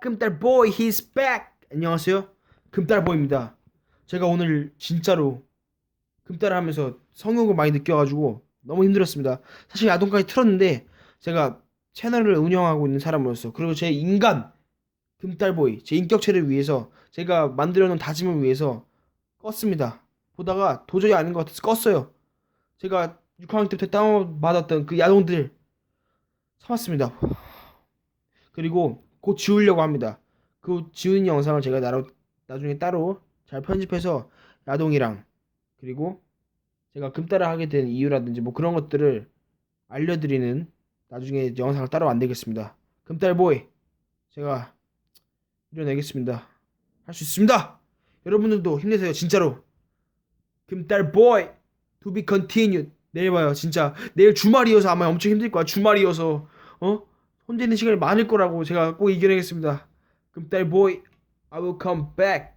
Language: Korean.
금딸보이 he's back. 안녕하세요. 금딸보입니다. 제가 오늘 진짜로 금딸을 하면서 성욕을 많이 느껴가지고 너무 힘들었습니다. 사실 야동까지 틀었는데 제가 채널을 운영하고 있는 사람으로서 그리고 제 인간 금딸보이 제 인격체를 위해서 제가 만들어놓은 다짐을 위해서 껐습니다. 보다가 도저히 아닌 것 같아서 껐어요. 제가 6학년 때부터 다운받았던 그 야동들 참았습니다. 그리고 곧 지우려고 합니다. 그 지우는 영상을 제가 나로, 나중에 따로 잘 편집해서 야동이랑 그리고 제가 금따라 하게 된 이유라든지 뭐 그런 것들을 알려드리는 나중에 영상을 따로 만들겠습니다. 금딸보이 제가 이뤄내겠습니다. 할 수 있습니다. 여러분들도 힘내세요 진짜로. 금딸보이 to be continued. 내일 봐요 진짜 내일 주말이어서 아마 엄청 힘들 거야 주말이어서 어 혼자 있는 시간이 많을 거라고 제가 꼭 이겨내겠습니다. 금딸 보이, I will come back.